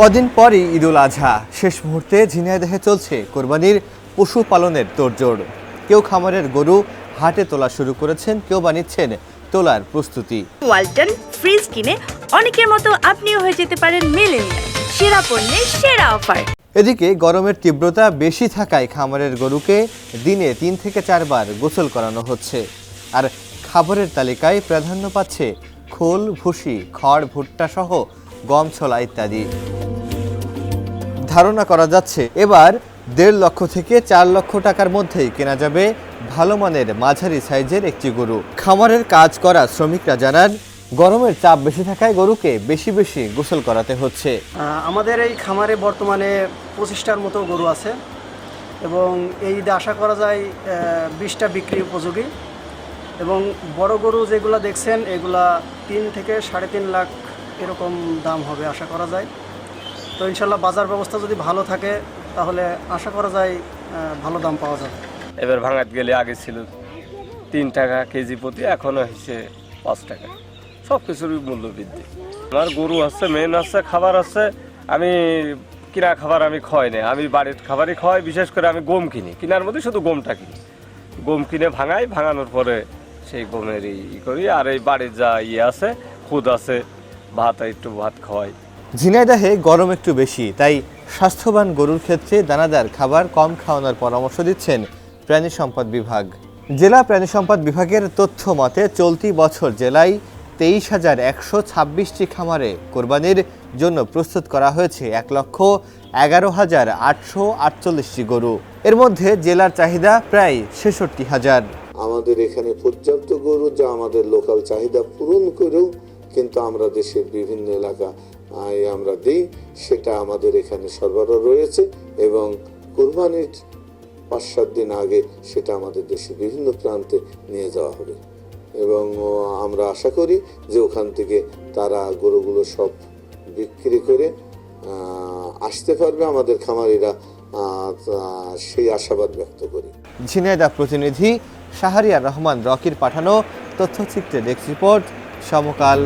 কদিন পরই ঈদুল আজহা শেষ মুহূর্তে ঝিনাইদহে চলছে কোরবানির পশুপালনের তোড়জোড়। কেউ খামারের গরু হাটে তোলা শুরু করেছেন কেউ বানিয়েছেন তোলার প্রস্তুতি। ওয়ালটন ফ্রিজ কিনে অনেকের মতো আপনিও হয়ে যেতে পারেন মেলেনিয়া সেরা পণ্যের সেরা অফার। এদিকে গরমের তীব্রতা বেশি থাকায় খামারের গরুকে দিনে তিন থেকে চারবার গোসল করানো হচ্ছে। আর খাবারের তালিকায় প্রাধান্য পাচ্ছে খোল ভুসি খড় ভুট্টা সহ গম ছোলা ইত্যাদি। ধারণা করা যাচ্ছে, এবার দেড় লক্ষ থেকে চার লক্ষ টাকার মধ্যেই কেনা যাবে ভালো মানের মাঝারি সাইজের একটি গরু। খামারের কাজ করা শ্রমিকরা জানান, গরমের চাপ বেশি থাকায় গরুকে বেশি বেশি গোসল করাতে হচ্ছে। আমাদের এই খামারে বর্তমানে পঁচিশটার মতো গরু আছে এবং এই আশা করা যায় বিশটা বিক্রি উপযোগী। এবং বড় গরু যেগুলো দেখছেন, এগুলা তিন থেকে সাড়ে তিন লাখ এরকম দাম হবে আশা করা যায়। তো ইনশাল্লাহ বাজার ব্যবস্থা যদি ভালো থাকে, তাহলে আশা করা যায় ভালো দাম পাওয়া যাবে। এবার ভাঙাত গেলে আগে ছিল তিন টাকা কেজি প্রতি, এখনও হচ্ছে পাঁচ টাকা। সব কিছুরই মূল্য বৃদ্ধি। আমার গরু আছে, মেন আছে, খাবার আছে, আমি কিনা খাবার আমি খাওয়াই না আমি বাড়ির খাবারই খাওয়াই বিশেষ করে আমি গম কিনি। কিনার মধ্যে শুধু গমটা কিনি। গম কিনে ভাঙাই, ভাঙানোর পরে সেই গমের ই করি, আর এই বাড়ির যা ইয়ে আছে, খুদ আছে, ভাত, একটু ভাত খাওয়াই ঝিনাইদহে গরম একটু বেশি, তাই স্বাস্থ্যবান গরুর ক্ষেত্রে দানাদার খাবার কম খাওয়ানোর পরামর্শ দিচ্ছেন প্রাণী সম্পদ বিভাগ। জেলা প্রাণী সম্পদ বিভাগের তথ্য মতে, চলতি বছর জেলায় তেইশ হাজার একশো ছাব্বিশটি খামারে কোরবানির জন্য প্রস্তুত করা হয়েছে এক লক্ষ এগারো হাজার আটশো আটচল্লিশটি গরু। এর মধ্যে জেলার চাহিদা প্রায় ছেষট্টি হাজার। আমাদের এখানে পর্যাপ্ত গরু যা আমাদের লোকাল চাহিদা পূরণ করেও কিন্তু আমরা দেশের বিভিন্ন এলাকা আমরা দিই, সেটা আমাদের এখানে সরবরাহ রয়েছে এবং কোরবানির পাঁচ সাত দিন আগে সেটা আমাদের দেশের বিভিন্ন প্রান্তে নিয়ে যাওয়া হবে। এবং আমরা আশা করি যে ওখান থেকে তারা গরুগুলো সব বিক্রি করে আসতে পারবে আমাদের খামারিরা সেই আশাবাদ ব্যক্ত করি। ঝিনাইদা প্রতিনিধি শাহরিয়ার রহমান রকির পাঠানো তথ্যচিত্রে ডেস্ক রিপোর্ট, সমকাল